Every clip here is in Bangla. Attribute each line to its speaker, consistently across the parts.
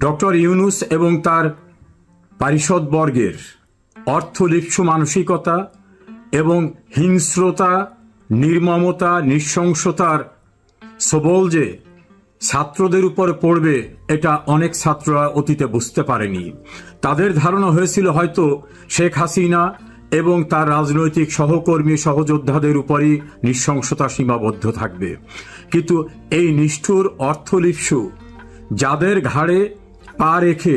Speaker 1: ডক্টর ইউনুস এবং তার পারিষদবর্গের অর্থলিপ্সু মানসিকতা এবং হিংস্রতা, নির্মমতা, নৃশংসতার সবল যে ছাত্রদের উপর পড়বে, এটা অনেক ছাত্ররা অতীতে বুঝতে পারেনি। তাদের ধারণা হয়েছিল হয়তো শেখ হাসিনা এবং তার রাজনৈতিক সহকর্মী, সহযোদ্ধাদের উপরই নৃশংসতা সীমাবদ্ধ থাকবে। কিন্তু এই নিষ্ঠুর অর্থলিপ্সু যাদের ঘাড়ে পা রেখে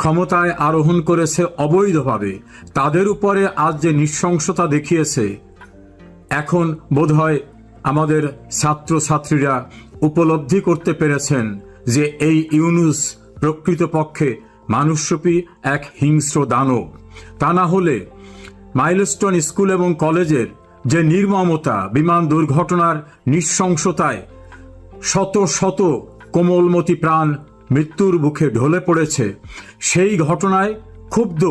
Speaker 1: ক্ষমতায় আরোহণ করেছে অবৈধভাবে। তাদের উপরে আজ যে নৃশংসতা দেখিয়েছে, এখন বোধহয় আমাদের ছাত্রছাত্রীরা উপলব্ধি করতে পেরেছেন যে এই ইউনুস প্রকৃতপক্ষে মানুষরূপী এক হিংস্র দানব। তা না হলে মাইলস্টোন স্কুল এবং কলেজের যে নির্মমতা, বিমান দুর্ঘটনার নৃশংসতায় শত শত কোমলমতি প্রাণ মৃত্যুর মুখে ঢলে পড়েছে। সেই ঘটনায় ক্ষুব্ধ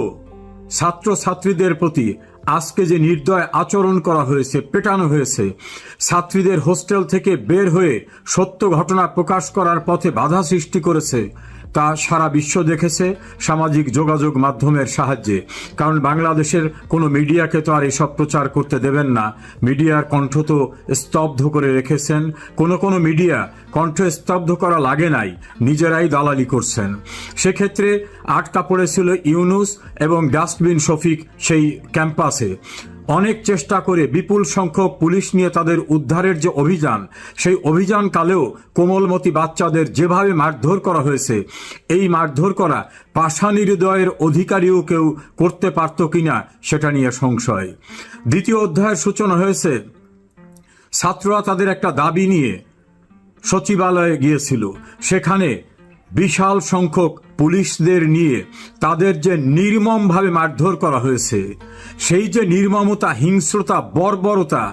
Speaker 1: ছাত্রছাত্রীদের প্রতি আজকে যে নির্দয় আচরণ করা হয়েছে, পেটানো হয়েছে, ছাত্রীদের হোস্টেল থেকে বের হয়ে সত্য ঘটনা প্রকাশ করার পথে বাধা সৃষ্টি করেছে তা সারা বিশ্ব দেখেছে সামাজিক যোগাযোগ মাধ্যমের সাহায্যে। কারণ বাংলাদেশের কোনো মিডিয়াকে তো আর এসব প্রচার করতে দেবেন না। মিডিয়ার কণ্ঠ তো স্তব্ধ করে রেখেছেন। কোনো কোনো মিডিয়া কণ্ঠ স্তব্ধ করা লাগে নাই, নিজেরাই দালালি করছেন। সেক্ষেত্রে আটকা পড়েছিল ইউনুস এবং ডাস্টবিন শফিক সেই ক্যাম্পাসে। অনেক চেষ্টা করে বিপুল সংখ্যক পুলিশ নিয়ে তাদের উদ্ধারের যে অভিযান, সেই অভিযানকালেও কোমলমতি বাচ্চাদের যেভাবে মারধর করা হয়েছে, এই মারধর করা পাষাণী হৃদয়ের অধিকারীও কেউ করতে পারত কিনা সেটা নিয়ে সংশয়। দ্বিতীয় অধ্যায়ের সূচনা হয়েছে, ছাত্ররা তাদের একটা দাবি নিয়ে সচিবালয়ে গিয়েছিল। সেখানে বিশাল সংখ্যক পুলিশদের নিয়ে তাদের যে নির্মমভাবে মারধর করা হয়েছে, সেই যে নির্মমতা, হিংস্রতা, বর্বরতা,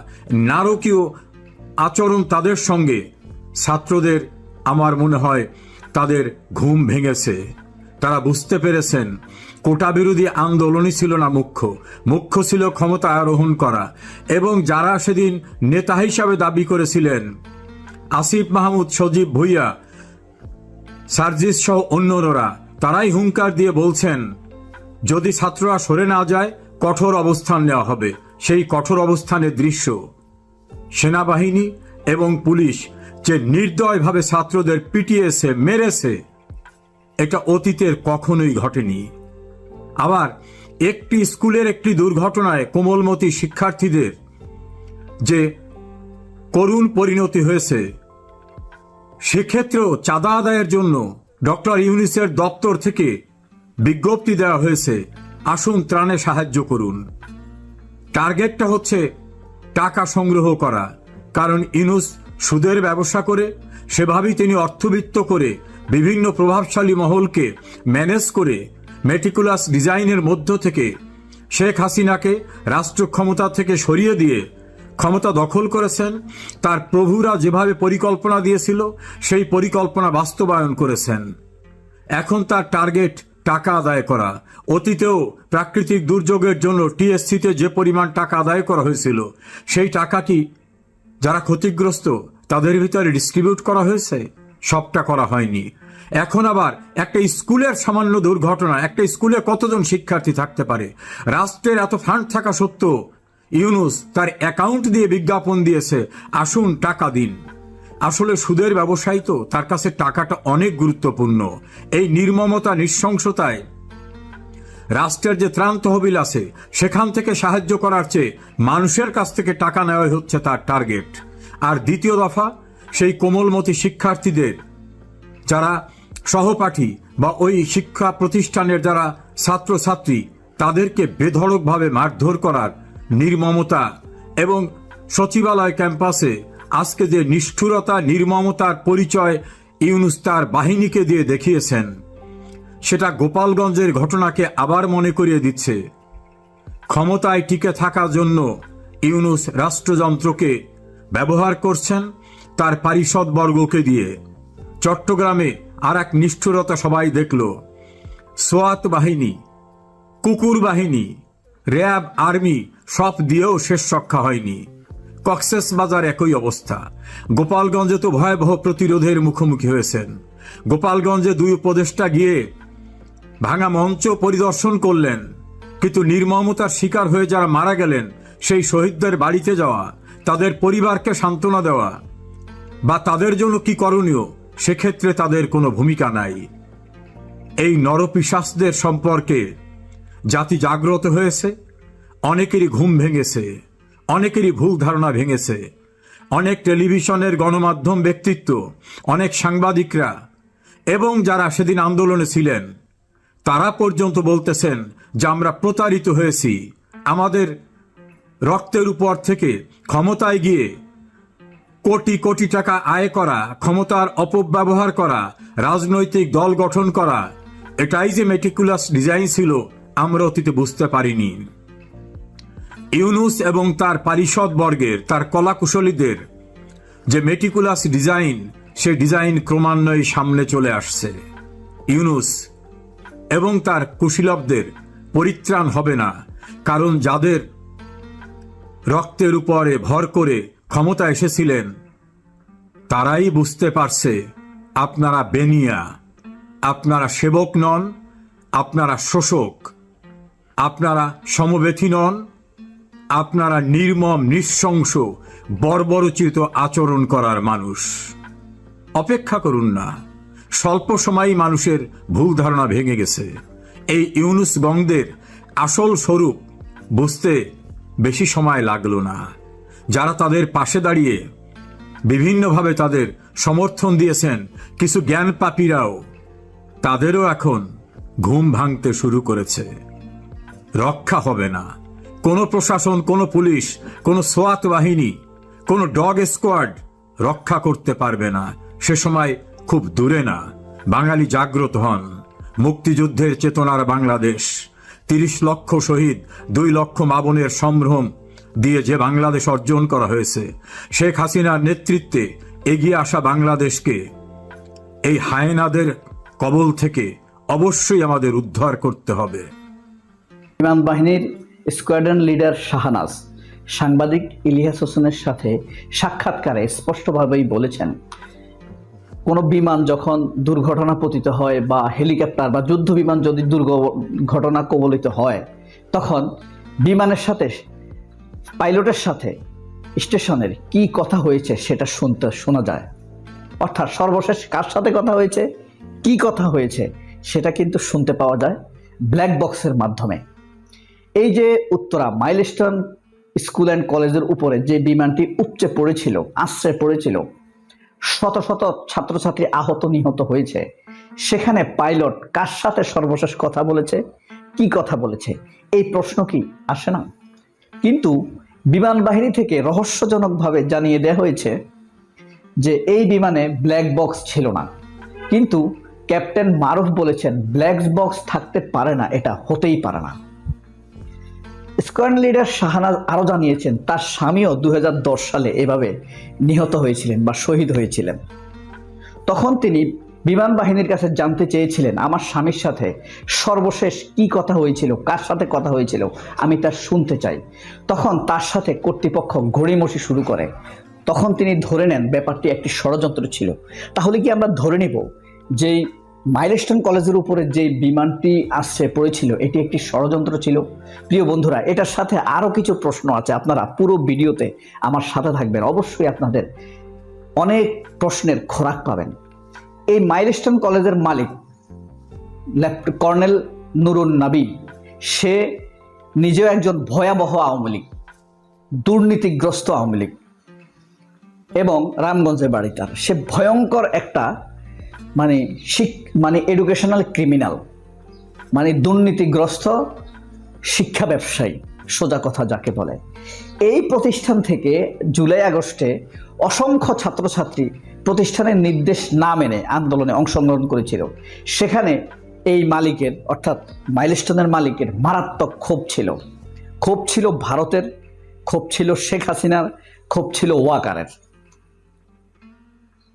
Speaker 1: নারকীয় আচরণ তাদের সঙ্গে, ছাত্রদের আমার মনে হয় তাদের ঘুম ভেঙেছে। তারা বুঝতে পেরেছেন, কোটা বিরোধী আন্দোলনই ছিল না মুখ্য। মুখ্য ছিল ক্ষমতা আরোহণ করা এবং যারা সেদিন নেতা হিসাবে দাবি করেছিলেন, আসিফ মাহমুদ সজীব ভুইয়া সার্জিস সহ অন্যরা, তারাই হুঙ্কার দিয়ে বলছেন, যদি ছাত্ররা সরে না যায়, কঠোর অবস্থান নেওয়া হবে। সেই কঠোর অবস্থানের দৃশ্য। সেনাবাহিনী এবং পুলিশ যে নির্দয়ভাবে ছাত্রদের পিটিয়েছে, মেরেছে, এটা অতীতের কখনোই ঘটেনি। আবার একটি স্কুলের একটি দুর্ঘটনায় কোমলমতি শিক্ষার্থীদের যে করুণ পরিণতি হয়েছে সেক্ষেত্রেও চাঁদা আদায়ের জন্য ডক্টর ইউনিসের দপ্তর থেকে বিজ্ঞপ্তি দেওয়া হয়েছে। আসুন ত্রাণে সাহায্য করুন। টার্গেটটা হচ্ছে টাকা সংগ্রহ করা। কারণ ইনুস সুদের ব্যবসা করে, সেভাবেই তিনি অর্থবিত্ত করে বিভিন্ন প্রভাবশালী মহলকে ম্যানেজ করে মেটিকুলাস ডিজাইনের মধ্য থেকে শেখ হাসিনাকে রাষ্ট্র ক্ষমতা থেকে সরিয়ে দিয়ে ক্ষমতা দখল করেছেন, তার প্রভুরা যেভাবে পরিকল্পনা দিয়েছিল, সেই পরিকল্পনা বাস্তবায়ন করেছেন। এখন তার টার্গেট টাকা আদায় করা। অতীতেও প্রাকৃতিক দুর্যোগের জন্য টিএসসিতে যে পরিমাণ টাকা আদায় করা হয়েছিল, সেই টাকাটি যারা ক্ষতিগ্রস্ত, তাদের ভিতরে ডিস্ট্রিবিউট করা হয়েছে? সবটা করা হয়নি। এখন আবার একটা স্কুলের সামান্য দুর্ঘটনা, একটা স্কুলে কতজন শিক্ষার্থী থাকতে পারে? রাষ্ট্রের এত ফান্ড থাকা সত্ত্বেও ইউনুস তার অ্যাকাউন্ট দিয়ে বিজ্ঞাপন দিয়েছে। আসুন টাকা দিন। আসলে সুদের ব্যবসায়ী তো, তার কাছে টাকাটা অনেক গুরুত্বপূর্ণ। এই নির্মমতা, নৃশংসতায় রাষ্ট্রের যে ত্রাণ তহবিল আছে, সেখান থেকে সাহায্য করার চেয়ে মানুষের কাছ থেকে টাকা নেওয়াই হচ্ছে তার টার্গেট। আর দ্বিতীয় দফা, সেই কোমলমতি শিক্ষার্থীদের, যারা সহপাঠী বা ওই শিক্ষা প্রতিষ্ঠানের যারা ছাত্রছাত্রী, তাদেরকে বেধড়কভাবে মারধর করার নির্মমতা এবং সচিবালয় ক্যাম্পাসে আজকে যে নিষ্ঠুরতা, নির্মমতার পরিচয় ইউনুস তার বাহিনীকে দিয়ে দেখিয়েছেন, সেটা গোপালগঞ্জের ঘটনাকে আবার মনে করিয়ে দিচ্ছে। ক্ষমতায় টিকে থাকার জন্য ইউনুস রাষ্ট্রযন্ত্রকে ব্যবহার করছেন তার পারিষদবর্গকে দিয়ে। চট্টগ্রামে আর এক নিষ্ঠুরতা সবাই দেখল, সোয়াত বাহিনী, কুকুর বাহিনী র্যাব, আর্মি সব দিয়েও শেষ রক্ষা হয়নি। কক্সেস বাজার একই অবস্থা। গোপালগঞ্জে তো ভয়াবহ প্রতিরোধের মুখোমুখি হয়েছেন। গোপালগঞ্জে দুই উপদেষ্টা গিয়ে ভাঙা মঞ্চ পরিদর্শন করলেন। কিন্তু নির্মমতার শিকার হয়ে যারা মারা গেলেন, সেই শহীদদের বাড়িতে যাওয়া, তাদের পরিবারকে সান্ত্বনা দেওয়া বা তাদের জন্য কি করণীয়, সেক্ষেত্রে তাদের কোনো ভূমিকা নাই। এই নরপিশাসদের সম্পর্কে জাতি জাগ্রত হয়েছে, অনেকেরই ঘুম ভেঙেছে, অনেকেরই ভুল ধারণা ভেঙেছে। অনেক টেলিভিশনের গণমাধ্যম ব্যক্তিত্ব, অনেক সাংবাদিকরা এবং যারা সেদিন আন্দোলনে ছিলেন, তারা পর্যন্ত বলতেছেন যে আমরা প্রতারিত হয়েছি। আমাদের রক্তের উপর থেকে ক্ষমতায় গিয়ে কোটি কোটি টাকা আয় করা, ক্ষমতার অপব্যবহার করা, রাজনৈতিক দল গঠন করা, এটাই যে মেটিকুলাস ডিজাইন ছিল আমরা অতীতে বুঝতে পারিনি। ইউনুস এবং তার পারিষদ বর্গের, তার কলাকুশলীদের যে মেটিকুলাস ডিজাইন সে ডিজাইন ক্রমান্বয়ে সামনে চলে আসছে। ইউনুস এবং তার কুশীলবদের পরিত্রাণ হবে না, কারণ যাদের রক্তের উপরে ভর করে ক্ষমতা এসেছিলেন, তারাই বুঝতে পারছে, আপনারা বেনিয়া, আপনারা সেবক নন, আপনারা শোষক। আপনারা সমবেথী নন, আপনারা নির্মম, নৃশংস, বর্বরচিত আচরণ করার মানুষ। অপেক্ষা করুন না, স্বল্প সময়ই মানুষের ভুল ধারণা ভেঙে গেছে। এই ইউনুস গংদের আসল স্বরূপ বুঝতে বেশি সময় লাগল না। যারা তাদের পাশে দাঁড়িয়ে বিভিন্নভাবে তাদের সমর্থন দিয়েছেন কিছু জ্ঞান পাপীরাও তাদেরও এখন ঘুম ভাঙতে শুরু করেছে। রক্ষা হবে না। কোনো প্রশাসন, কোনো পুলিশ, কোনো সোয়াত বাহিনী, কোনো ডগ স্কোয়াড রক্ষা করতে পারবে না। সে সময় খুব দূরে না। বাঙালি জাগ্রত হন। মুক্তিযুদ্ধের চেতনার বাংলাদেশ। তিরিশ লক্ষ শহীদ, দুই লক্ষ মাবনের সম্ভ্রম দিয়ে যে বাংলাদেশ অর্জন করা হয়েছে, শেখ হাসিনার নেতৃত্বে এগিয়ে আসা বাংলাদেশকে এই হায়নাদের কবল থেকে অবশ্যই আমাদের উদ্ধার করতে হবে।
Speaker 2: বিমান বাহিনীর স্কোয়াড্রন লিডার শাহানাজ সাংবাদিক ইলিয়াস হোসেনের সাথে সাক্ষাৎকারে স্পষ্টভাবেই বলেছেন, কোনো বিমান যখন দুর্ঘটনা পতিত হয় বা হেলিকপ্টার বা যুদ্ধ বিমান যদি দুর্ঘটনা কবলিত হয়, তখন বিমানের সাথে, পাইলটের সাথে স্টেশনের কি কথা হয়েছে সেটা শুনতে শোনা যায়। অর্থাৎ সর্বশেষ কার সাথে কথা হয়েছে, কি কথা হয়েছে সেটা কিন্তু শুনতে পাওয়া যায় ব্ল্যাক বক্সের মাধ্যমে। এই যে উত্তরা মাইলস্টোন স্কুল অ্যান্ড কলেজের উপরে যে বিমানটি উপচে পড়েছিল, আশ্রয় পড়েছিল, শত শত ছাত্রছাত্রী আহত নিহত হয়েছে। সেখানে পাইলট কার সাথে সর্বশেষ কথা বলেছে? কি কথা বলেছে? এই প্রশ্ন কি আসে না? কিন্তু বিমান বাহিনী থেকে রহস্যজনকভাবে জানিয়ে দেওয়া হয়েছে যে এই বিমানে ব্ল্যাক বক্স ছিল না। কিন্তু ক্যাপ্টেন মারুফ বলেছেন ব্ল্যাক বক্স থাকতে পারে না, এটা হতেই পারে না। স্কোয়াড লিডার শাহানাজ আরও জানিয়েছেন, তার স্বামীও দুহাজার দশ সালে এভাবে নিহত হয়েছিলেন বা শহীদ হয়েছিলেন। তখন তিনি বিমান বাহিনীর কাছে জানতে চেয়েছিলেন, আমার স্বামীর সাথে সর্বশেষ কি কথা হয়েছিল? কার সাথে কথা হয়েছিল? আমি তা শুনতে চাই। তখন তার সাথে কর্তৃপক্ষ ঘড়িমসি শুরু করে। তখন তিনি ধরে নেন, ব্যাপারটি একটি ষড়যন্ত্র ছিল। তাহলে কি আমরা ধরে নেব যেই মাইলস্টোন কলেজের উপরে যে বিমানটি আসছে, পড়েছিল, এটি একটি ষড়যন্ত্র ছিল। প্রিয় বন্ধুরা, এটার সাথে আরও কিছু প্রশ্ন আছে, আপনারা পুরো ভিডিওতে আমার সাথে থাকবেন। অবশ্যই আপনাদের অনেক প্রশ্নের খোরাক পাবেন। এই মাইলস্টোন কলেজের মালিক কর্নেল নুরুন নাবি, সে নিজেও একজন ভয়াবহ আওয়ামী লীগ, দুর্নীতিগ্রস্ত আওয়ামী লীগ, এবং রামগঞ্জের বাড়ি তার। সে ভয়ঙ্কর একটা মানে শিক মানে এডুকেশনাল ক্রিমিনাল মানে দুর্নীতিগ্রস্ত শিক্ষা ব্যবসায়ী, সোজা কথা যাকে বলে। এই প্রতিষ্ঠান থেকে জুলাই আগস্টে অসংখ্য ছাত্রছাত্রী প্রতিষ্ঠানের নির্দেশ না মেনে আন্দোলনে অংশগ্রহণ করেছিল। সেখানে এই মালিকের, অর্থাৎ মাইলস্টোনের মালিকের মারাত্মক ক্ষোভ ছিল। ক্ষোভ ছিল ভারতের, ক্ষোভ ছিল শেখ হাসিনার, ক্ষোভ ছিল ওয়াকারের।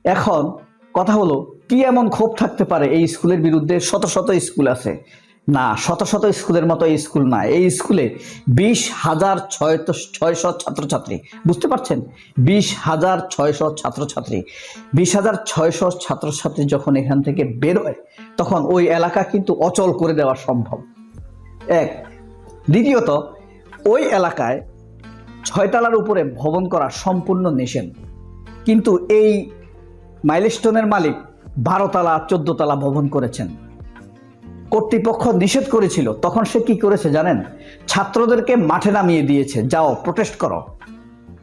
Speaker 2: এখন কথা হলো কি এমন ক্ষোভ থাকতে পারে এই স্কুলের বিরুদ্ধে? শত শত স্কুল আছে। না, শত শত স্কুলের মতো এই স্কুল না। এই স্কুলে বিশ হাজার ছয় ছয়শো ছাত্রছাত্রী। বুঝতে পারছেন? বিশ হাজার ছয়শো ছাত্রছাত্রী। বিশ হাজার ছয়শো ছাত্রছাত্রী যখন এখান থেকে বেরোয় তখন ওই এলাকা কিন্তু অচল করে দেওয়া সম্ভব। এক। দ্বিতীয়ত, ওই এলাকায় ছয়তলার উপরে ভবন করা সম্পূর্ণ নিষেধ। কিন্তু এই মাইলস্টোনের মালিক বারো তালা, চোদ্দ তালা ভবন করেছেন। কর্তৃপক্ষ নিষেধ করেছিল, তখন সে কি করেছে জানেন? ছাত্রদেরকে মাঠে নামিয়ে দিয়েছে, যাও প্রোটেস্ট করো।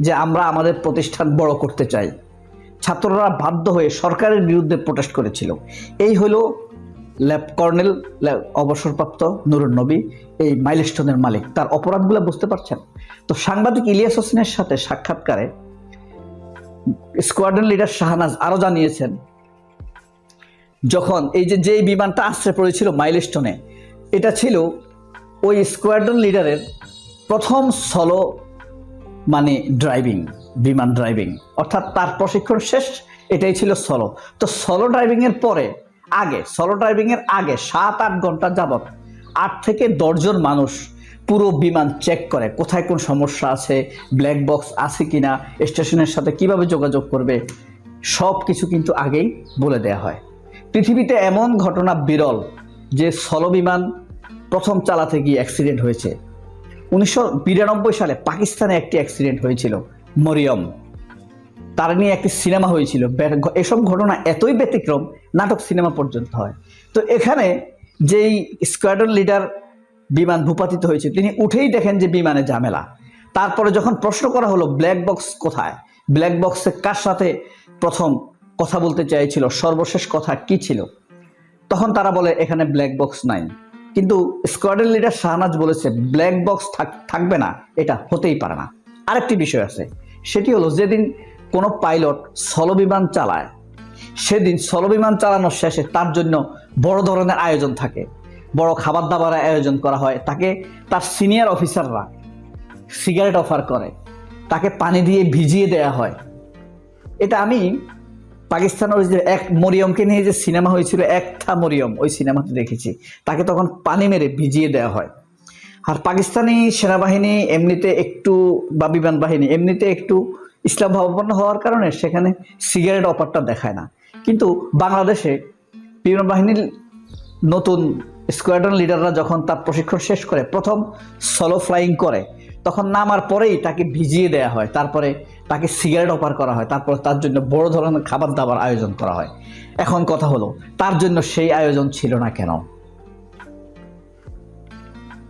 Speaker 2: যে আমরা আমাদের প্রতিষ্ঠান বড় করতে চাই। ছাত্ররা বাধ্য হয়ে সরকারের বিরুদ্ধে প্রোটেস্ট করেছিল। এই হলো ল্যাব কর্নেল অবসরপ্রাপ্ত নুরুন নবী, এই মাইলস্টোনের মালিক। তার অপরাধগুলো বুঝতে পারছেন? তো সাংবাদিক ইলিয়াস হোসেনের সাথে সাক্ষাৎকারে স্কোয়াড্রন লিডার শাহনাজ আরও জানিয়েছেন যখন এই যে যেই বিমানটা আশ্রয় পড়েছিল মাইলস্টোনে, এটা ছিল ওই স্কোয়াড্রন লিডারের প্রথম সলো মানে ড্রাইভিং বিমান ড্রাইভিং অর্থাৎ তার প্রশিক্ষণ শেষ, এটাই ছিল সলো তো সলো ড্রাইভিং এর পরে, আগে সলো ড্রাইভিং এর আগে সাত আট ঘণ্টা যাবত আট থেকে দশজন মানুষ পুরো বিমান চেক করে, কোথায় কোন সমস্যা আছে ব্ল্যাক বক্স আছে কিনা, স্টেশনের সাথে কীভাবে যোগাযোগ করবে সব কিছু কিন্তু আগেই বলে দেয়া হয়। পৃথিবীতে এমন ঘটনা বিরল যে সলো বিমান প্রথম চালাতে গিয়ে অ্যাক্সিডেন্ট হয়েছে। উনিশশো বিরানব্বই সালে পাকিস্তানে একটি অ্যাক্সিডেন্ট হয়েছিল, মরিয়ম। তার নিয়ে একটি সিনেমা হয়েছিল। এসব ঘটনা এতই ব্যতিক্রম, নাটক সিনেমা পর্যন্ত হয়। তো এখানে যেই স্কোয়াড্রন লিডার বিমান ভূপাতিত হয়েছে, তিনি উঠেই দেখেন যে বিমানে ঝামেলা। তারপরে যখন প্রশ্ন করা হলো ব্ল্যাক বক্স কোথায়? ব্ল্যাক বক্সে কার সাথে প্রথম কথা বলতে চাইছিল, সর্বশেষ কথা কি ছিল? তখন তারা বলে, এখানে ব্ল্যাক বক্স নাই। কিন্তু স্কোয়াডের লিডার শাহনাজ বলেছে ব্ল্যাক বক্স থাকবে না, এটা হতেই পারে না। আরেকটি বিষয় আছে, সেটি হলো, যেদিন কোনো পাইলট সলো বিমান চালায়, সেদিন সলো বিমান চালানোর শেষে তার জন্য বড় ধরনের আয়োজন থাকে। বড় খাবার দাবারের আয়োজন করা হয়, তাকে তার সিনিয়র অফিসাররা সিগারেট অফার করে, তাকে পানি দিয়ে ভিজিয়ে দেয়া হয়। এটা আমি পাকিস্তানের ওই যে এক মরিয়মকে নিয়ে যে সিনেমা হয়েছিল, একটা মরিয়ম, ওই সিনেমাতে দেখেছি। তাকে তখন পানি মেরে ভিজিয়ে দেওয়া হয়। আর পাকিস্তানি সেনাবাহিনী এমনিতে একটু বা বিমান বাহিনী এমনিতে একটু ইসলাম ভাবাপন্ন হওয়ার কারণে সেখানে সিগারেট অপারটা দেখায় না। কিন্তু বাংলাদেশে বিমান বাহিনীর নতুন স্কোয়াড্রন লিডাররা যখন তার প্রশিক্ষণ শেষ করে, প্রথম সলো ফ্লাইং করে, তখন নামার পরেই তাকে ভিজিয়ে দেওয়া হয়। তারপরে তাকে সিগারেট অফার করা হয়। তারপর তার জন্য বড় ধরনের খাবার দাবার আয়োজন করা হয়। এখন কথা হলো, তার জন্য সেই আয়োজন ছিল না কেন?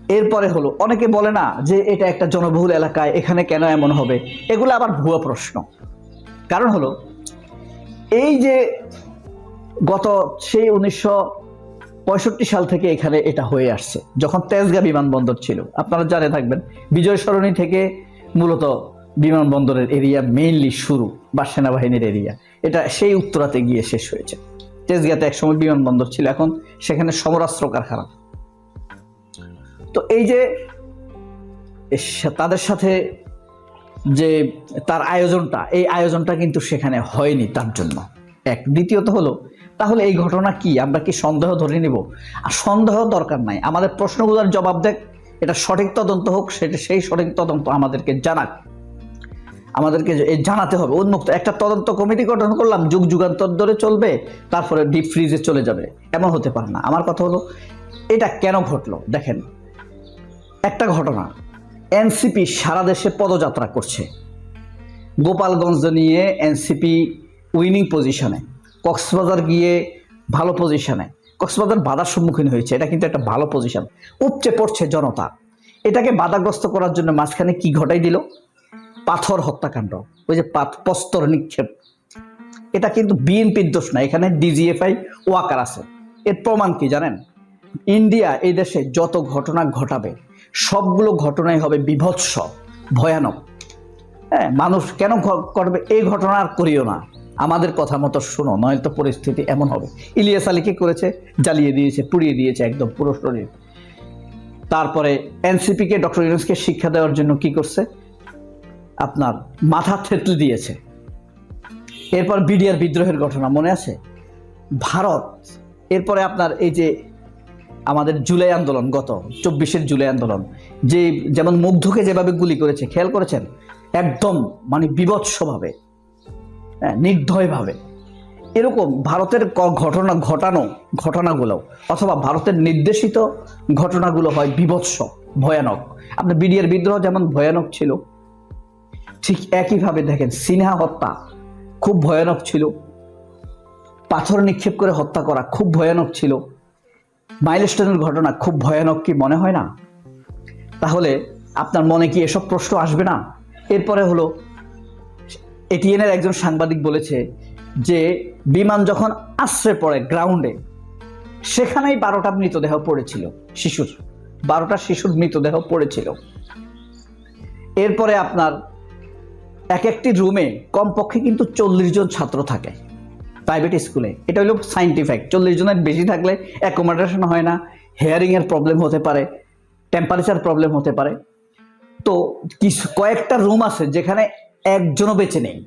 Speaker 2: এরপরে হলো, অনেকে বলে না যে এটা একটা জনবহুল এলাকায় এখানে কেন এমন হবে? এগুলো আবার ভুয়া প্রশ্ন। কারণ হলো, এই যে গত সেই উনিশশো পঁয়ষট্টি সাল থেকে এখানে এটা হয়ে আসছে। যখন তেজগা বিমানবন্দর ছিল, আপনারা জানে থাকবেন বিজয় সরণি থেকে মূলত বিমানবন্দরের এরিয়া মেইনলি শুরু, বা সেনাবাহিনীর এরিয়া। এটা সেই উত্তরাতে গিয়ে শেষ হয়েছে। তেজগাতে একসময় বিমানবন্দর ছিল, এখন সেখানে সমরাস্ত্র কারখানা। তো এই যে তাদের সাথে যে তার আয়োজনটা, এই আয়োজনটা কিন্তু সেখানে হয়নি তার জন্য। এক, দ্বিতীয়ত হলো, তাহলে এই ঘটনা কি? আমরা কি সন্দেহ ধরে নিব? আর সন্দেহ দরকার নাই। আমাদের প্রশ্নগুলোর জবাব দেখ, এটা সঠিক তদন্ত হোক, সেটা সেই সঠিক তদন্ত আমাদেরকে জানাক। আমাদেরকে জানাতে হবে। উন্মুক্ত। একটা তদন্ত কমিটি গঠন করলাম, যুগ যুগান্তর ধরে চলবে, তারপরে ডিপ ফ্রিজে চলে যাবে। এমন হতে পারে না। আমার কথা হলো, এটা কেন ঘটলো? দেখেন, একটা ঘটনা। এনসিপি সারা দেশে পদযাত্রা করছে। গোপালগঞ্জ নিয়ে এনসিপি উইনিং পজিশনে কক্সবাজার গিয়ে ভালো পজিশনে কক্সবাজার বাধার সম্মুখীন হয়েছে। এটা কিন্তু একটা ভালো পজিশন উপচে পড়ছে জনতা। এটাকে বাধাগ্রস্ত করার জন্য মাঝখানে কি ঘটাই দিল? পাথর হত্যাকাণ্ড, ওই যে প্রস্তর নিক্ষেপ। এটা কিন্তু বিএনপির দোষ না, এখানে ডিজিএফআই ওয়াকার আছে। এর প্রমাণ কি জানেন? ইন্ডিয়া, এই দেশে যত ঘটনা ঘটাবে, সবগুলো ঘটনাই হবে বিভৎস, ভয়ানক। হ্যাঁ মানুষ কেন করবে? এই ঘটনা আর করিও না। আমাদের কথা মতো শোনো, নয়তো পরিস্থিতি এমন হবে। ইলিয়াস আলী কি করেছে, জ্বালিয়ে দিয়েছে, পুড়িয়ে দিয়েছে একদম পুরো শরীর। তারপরে এনসিপিকে, ডক্টর ইউনুসকে শিক্ষা দেওয়ার জন্য কি করছে? আপনার মাথা থেতলে দিয়েছে। এরপর বিডিআর বিদ্রোহের ঘটনা মনে আছে? ভারত এরপরে আপনার এই যে আমাদের জুলাই আন্দোলন গত চব্বিশের জুলাই আন্দোলন যে যেমন মুগ্ধকে যেভাবে গুলি করেছে খেয়াল করেছেন? একদম মানে বিভৎসভাবে হ্যাঁ, নির্দয়ভাবে। এরকম ভারতের ঘটনা ঘটানো ঘটনাগুলো অথবা ভারতের নির্দেশিত ঘটনাগুলো হয় বিভৎস ভয়ানক। আপনার বিডিআর বিদ্রোহ যেমন ভয়ানক ছিল ঠিক একইভাবে দেখেন, সিনহা হত্যা খুব ভয়ানক ছিল। পাথর নিক্ষেপ করে হত্যা করা খুব ভয়ানক ছিল। মাইলস্টোনের ঘটনা খুব ভয়ানক কি মনে হয় না? তাহলে আপনার মনে কি এসব প্রশ্ন আসবে না? এরপরে হলো, এটিএনের একজন সাংবাদিক বলেছে যে, বিমান যখন আশ্রয় পড়ে গ্রাউন্ডে, সেখানেই বারোটা মৃতদেহ পড়েছিল, শিশুর। বারোটা শিশুর মৃতদেহ পড়েছিল। এরপরে আপনার এক একটি রুমে কমপক্ষে কিন্তু চল্লিশ জন ছাত্র থাকে। প্রাইভেট স্কুলে এটা হলো সাইন্টিফিক চল্লিশ জনের বেশি থাকলে অ্যাকোমোডেশন হয় না হেয়ারিংয়ের প্রবলেম হতে পারে টেম্পারেচার প্রবলেম হতে পারে। তো কিছু, কয়েকটা রুম আছে যেখানে একজনও বেঁচে নেই।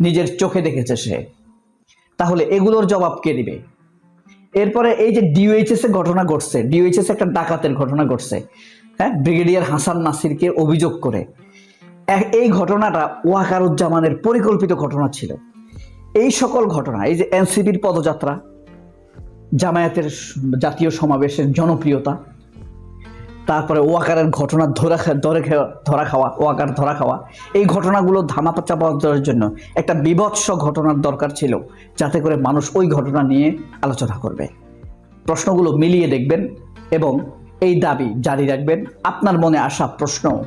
Speaker 2: নিজের চোখে দেখেছে সে। তাহলে এগুলোর জবাব কে দিবে? এরপরে এই যে ডিওএইচএস এর ঘটনা ঘটছে ডিওএইচএস একটা ডাকাতের ঘটনা ঘটছে। হ্যাঁ ব্রিগেডিয়ার হাসান নাসিরকে অভিযোগ করে। এ- এই ঘটনাটা ওয়াকারুজ্জামানের পরিকল্পিত ঘটনা ছিল। এই সকল ঘটনা, এই যে এনসিপির পদযাত্রা, জামায়াতের জাতীয় সমাবেশের জনপ্রিয়তা, তারপরে ওয়াকারের ঘটনা ধরা ধরে ধরা খাওয়া, ওয়াকার ধরা খাওয়া, এই ঘটনাগুলো ধামাপা চাপা দেওয়ার জন্য একটা বিভৎস ঘটনার দরকার ছিল, যাতে করে মানুষ ওই ঘটনা নিয়ে আলোচনা করবে। প্রশ্নগুলো মিলিয়ে দেখবেন এবং এই দাবি জারি রাখবেন। আপনার মনে আসা প্রশ্ন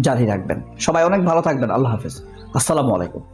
Speaker 2: জারি রাখবেন। সবাই অনেক ভালো থাকবেন। আল্লাহ হাফিজ। আসসালামু আলাইকুম।